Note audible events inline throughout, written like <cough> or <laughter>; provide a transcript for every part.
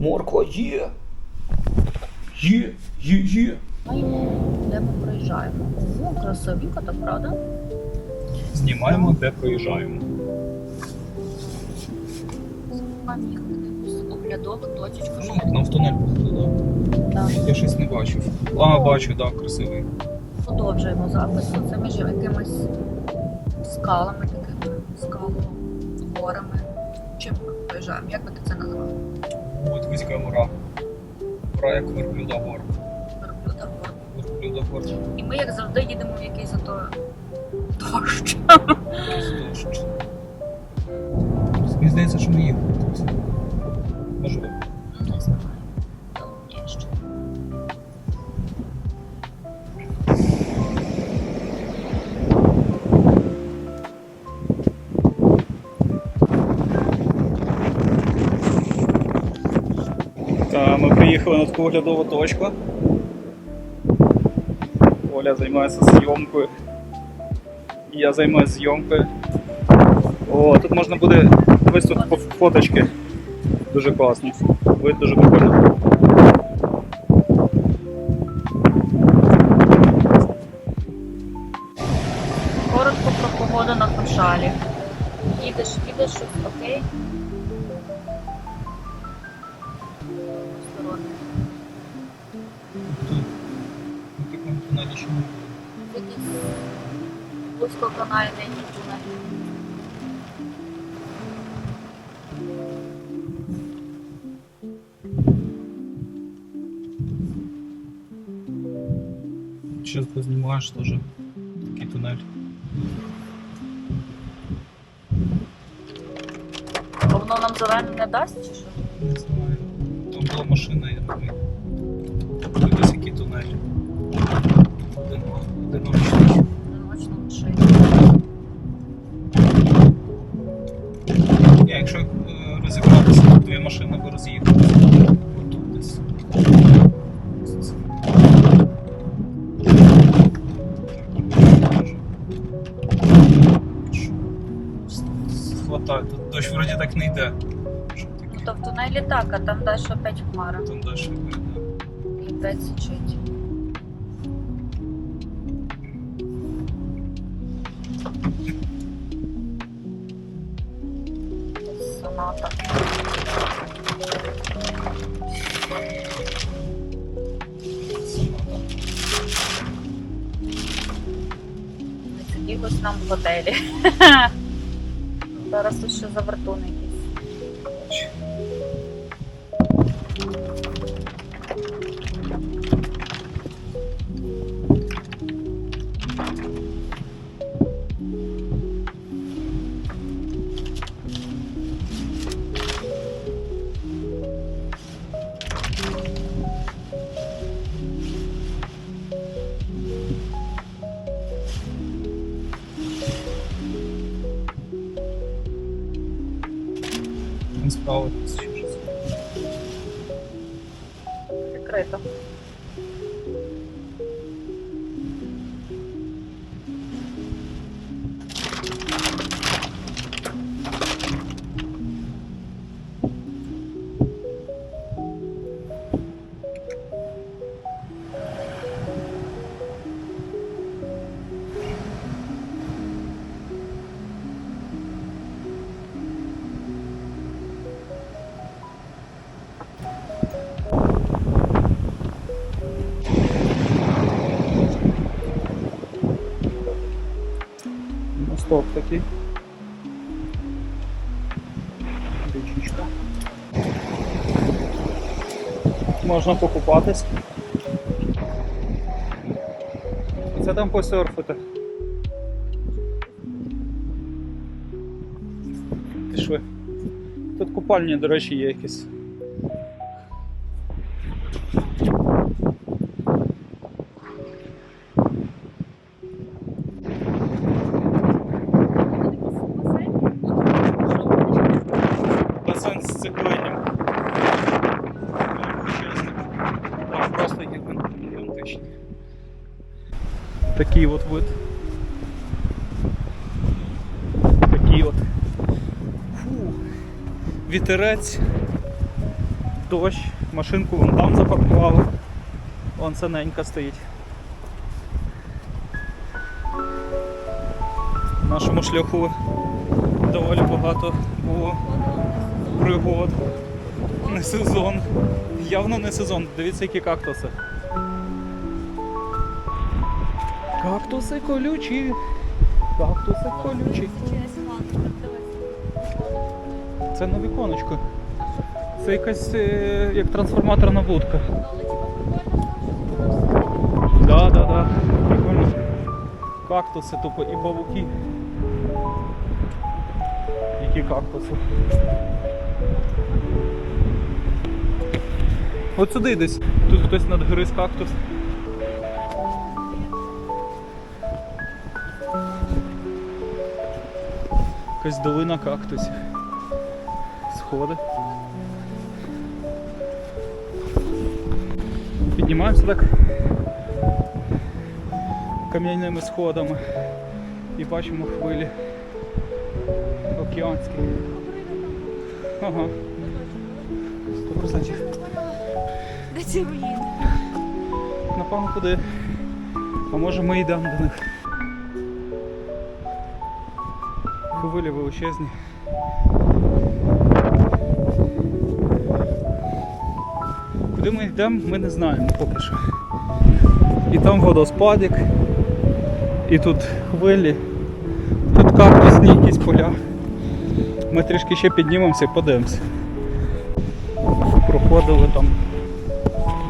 Морква є. Є, є, є. Знаємо, де ми проїжджаємо. Ого, красивенько, так правда? Знімаємо, де проїжджаємо. Їхати точечку. Ну, нам в тунель походу, Так. да? Я щось не бачив. А, бачу, так, красивий. Продовжуємо запис. Це між якимись скалами, такими скалами, горами. Чим ми проїжджаємо? Як би ти це назвав? От вузька гора. Гора як верблюда гор. Верблюда гор. Верблюда гор. І ми, як завжди, їдемо в якийсь ото дощ. Якийсь дощ. Мені здається, що ми їхали. Можливо. Ми приїхали на таку оглядову точку. Оля займається зйомкою. Я займаюся зйомкою. О, тут можна буде ось тут фоточки. Дуже класно. Вид дуже прикольно. Сейчас познімаєш теж такий тунель. А воно нам зелене не дасть чи що? Не знаю. Там була машина, я думаю. Дивись, який тунель. Один, одиночний. Одиночно лише. Ні, якщо е, розібратися, то дві машини би роз'їхалися. Отут десь. Дощ вроді так не йде. Що Ну таке? то в тунелі так, а там далі опять хмара. Там далі йде. І опять січить. Соната. Сиділось нам в готелі. <laughs> Зараз тут ще завертун secreto. Мосток такий. Річечка. Можна покупатись. Це там посерфити. Пішли. Тут купальні, до речі, є якісь. Такий от вид. Такий от. Фу. Вітерець. дощ, машинку вон там запаркували. Вон синенька стоїть. В нашому шляху доволі багато було пригод. Не сезон. Явно не сезон. Дивіться, які кактуси. Кактуси колючі. Кактуси колючі. Це на віконечко. Це якась е, як трансформаторна будка. Да, да, да. Прикольно. Кактуси тупо і павуки. Які кактуси? От сюди десь. Тут хтось надгриз кактус. Якась долина кактусів. Сходи. Піднімаємося так кам'яними сходами і бачимо хвилі океанські. Ага. 100%. Де ці руїни? Напевно, куди. А може ми йдемо до них. Хвилі величезні. Куди ми йдемо, ми не знаємо поки що. І там водоспадик, і тут хвилі, тут кактусні якісь поля. Ми трішки ще піднімемося і подивимося. Проходили там,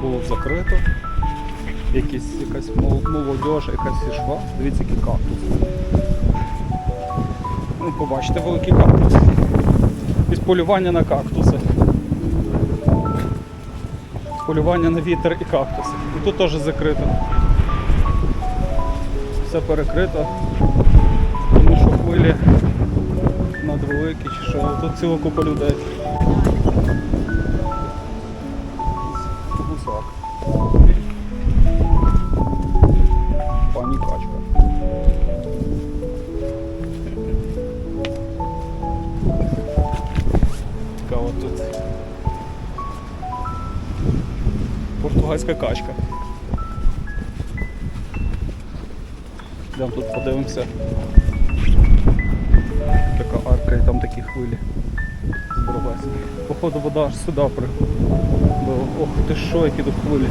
було закрито якісь, якась мол- молодіж, якась ішла. Дивіться, який кактус. Ну, побачите, великий кактус. Із полювання на кактуси. Полювання на вітер і кактуси. І тут теж закрито. Все перекрито. Тому що хвилі надвеликі чи що. Тут ціла купа людей. Португальська качка. Йдемо тут подивимося. Така арка і там такі хвилі. Здоровесні. Походу вода аж сюди прибила. Ох ти що, які тут хвилі,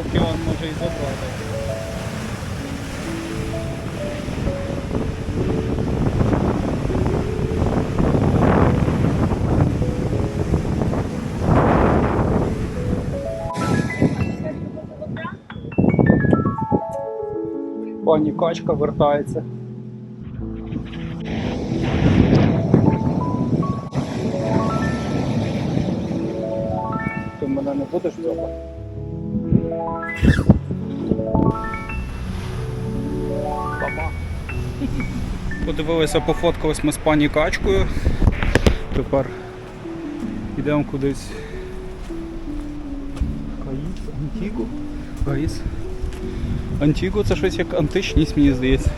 Океан може і забрати. Пані качка вертається. Ти мене не будеш цього? Папа. Подивилися, пофоткались ми з пані качкою. Тепер йдемо кудись. Каїс, Антігу. Гаїс. Антігу це щось як античність, мені здається.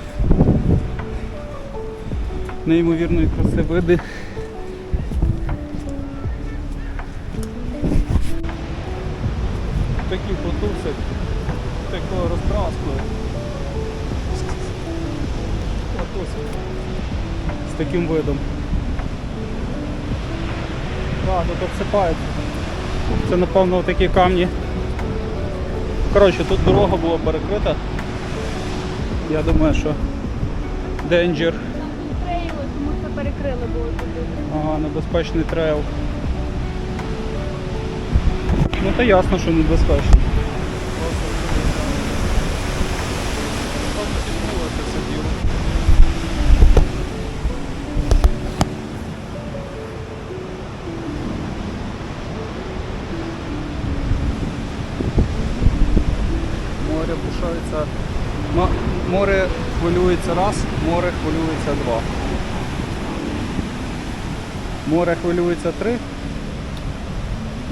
Неймовірної краси види. Такі потуси, такого розбразку. Потуси. З таким видом. Так, тут обсипається. Це напевно такі камні. Коротше, тут дорога була перекрита. Я думаю, що. Трейлу, тому що перекрили було туди. Ага, небезпечний трейл. Ну то ясно, що небезпечно. рушаються. Море хвилюється раз, море хвилюється два. Море хвилюється три.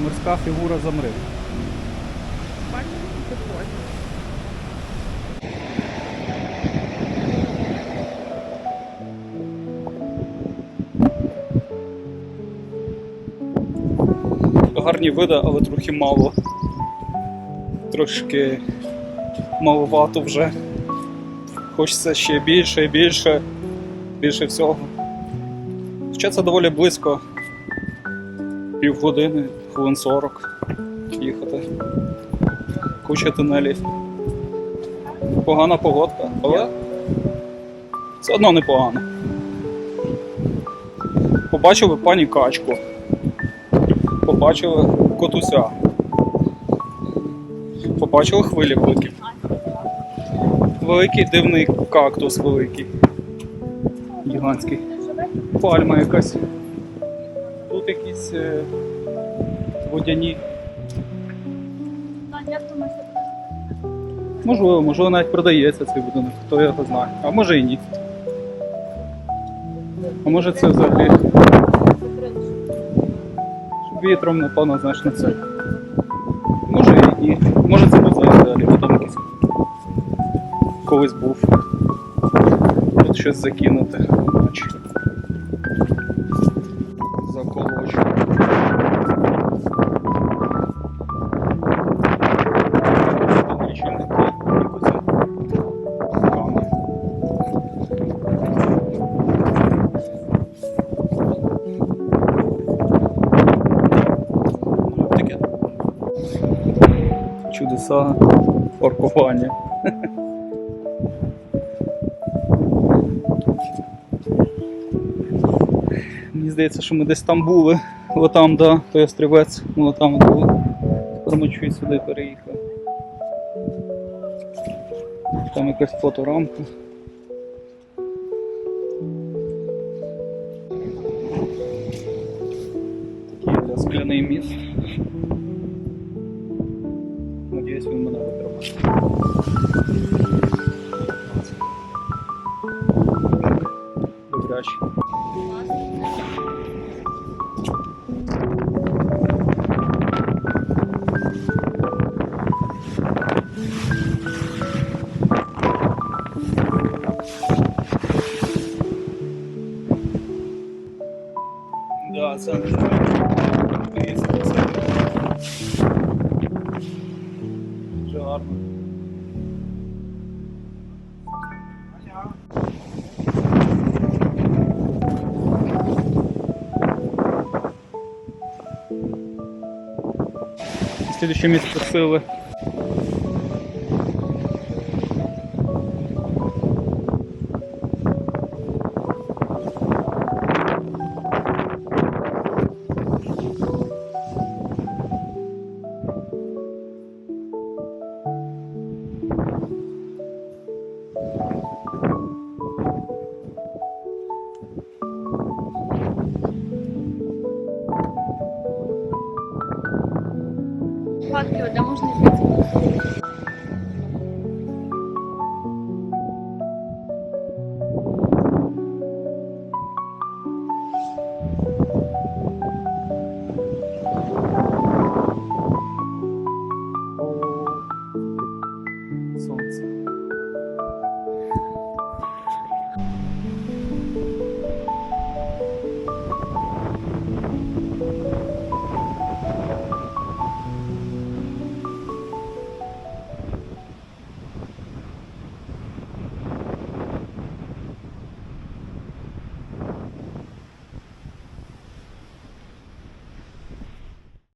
Морська фігура замри. Гарні види, але трохи мало. Трошки маловато вже. Хочеться ще більше і більше, більше всього. Хоча це доволі близько. Півгодини, хвилин 40 їхати. Куча тунелів. Погана погодка, але все одно непогано. Побачили пані качку. Побачили котуся. Побачили хвилі великі. Великий дивний кактус великий. Гігантський. Пальма якась. Тут якісь е, водяні. Можливо, можливо, навіть продається цей будинок, хто його знає. А може і ні. А може це взагалі щоб вітром, напевно, знаєш на це. Може і ні. Може це якийсь колись був. Тут щось закинути. Заколочу. Чудеса паркування. Здається, що ми десь там були. Отам, да, той острівець, ми там були. Тепер ми чуть сюди переїхали. Там якась фоторамка. Слідуюче місце сили. Можна звідси?